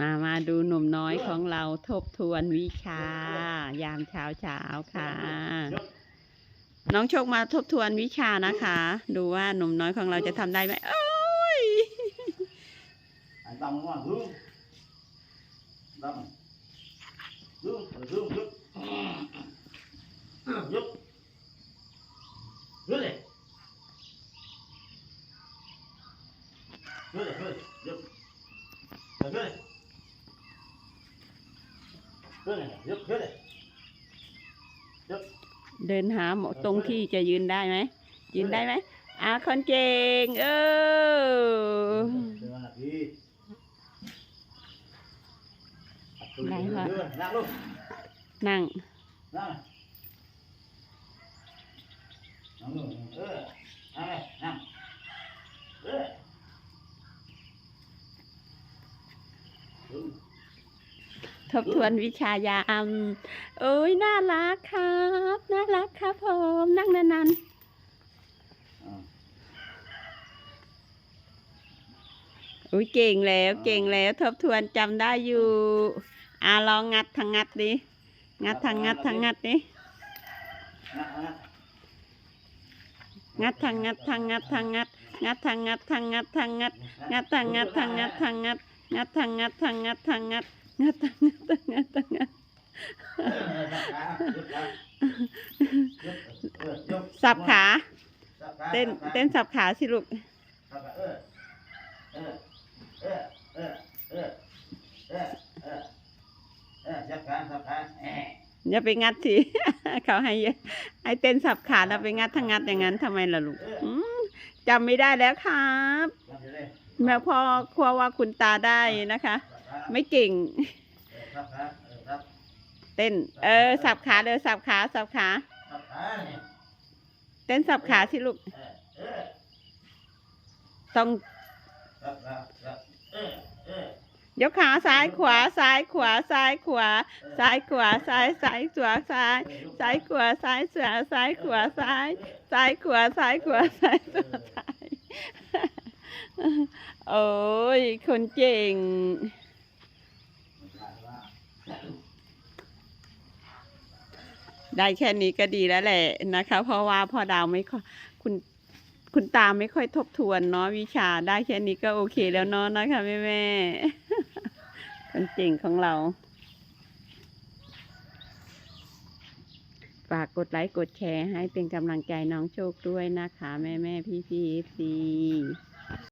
มามาดูหนุ่มน้อยของเราทบทวนวิชา ยามเช้าเช้าๆค่ะ น้องโชคมาทบทวนวิชานะคะ ดูว่าหนุ่มน้อยของเราจะทำได้ไหมโอ้ย anh đâm đúng không hướng đâm hướng rồi hướng giúp giúp hướng hướng này hướng này giúp rồi hướng này hướng này giúp hướng này giúp เดินหาหมอตรงที่จะยืนได้ไหม ยืนได้ไหมอะคนเก่ง เออ Đưa là đi. Này hả? Đưa, nặng luôn นั่ง nặng này nặng luôn ơ nặng ทบทวนวิชายามเอ้ยน่ารักครับ น่ารักครับผมนั่งนาน Ờ. ๆอุ้ยเก่งแล้วเก่งแล้วทบทวนจำได้อยู่อะลองงัดทางงัดดิงัดทางงัดทางงัดดิ Nặng, nặng. งัดทางงัดทางงัดทางงัดงัดทางงัดทางงัดทางงัดงัดทางงัดทางงัดทางงัดงัดทางงัดทางงัดทางงัด งัดทางงัดทางงัดทางงัดสับขา เต้น เต้นสับขาสิลูกอย่าไปงัดสิเขาให้ให้เต้นสับขาแล้วไปงัดทางงัดอย่างนั้นทำไมล่ะลูกอืมจำไม่ได้แล้วครับแม่พ่อครัวว่าคุณตาได้นะคะ ไม่เก่ง เต้น เออ สับขาเด้อสับขาสับขา เต้นสับขาสิลูก ต้อง ยกขาซ้ายขวาซ้ายขวาซ้ายขวาซ้ายขวาซ้ายซ้ายขวาซ้ายซ้ายขวาซ้ายขวาซ้ายขวาซ้ายซ้ายขวาซ้ายขวาซ้ายขวาซ้ายโอ้ย คนเก่ง ได้แค่นี้ก็ดีแล้วแหละนะคะ เพราะว่าพ่อดาวไม่ค่อยคุณคุณตาไม่ค่อยทบทวนเนาะวิชาได้แค่นี้ก็โอเคแล้วเนาะนะคะแม่แม่คนเก่งของเรา ฝากกดไลค์กดแชร์ให้เป็นกำลังใจน้องโชคด้วยนะคะ แม่แม่พี่พี่ซี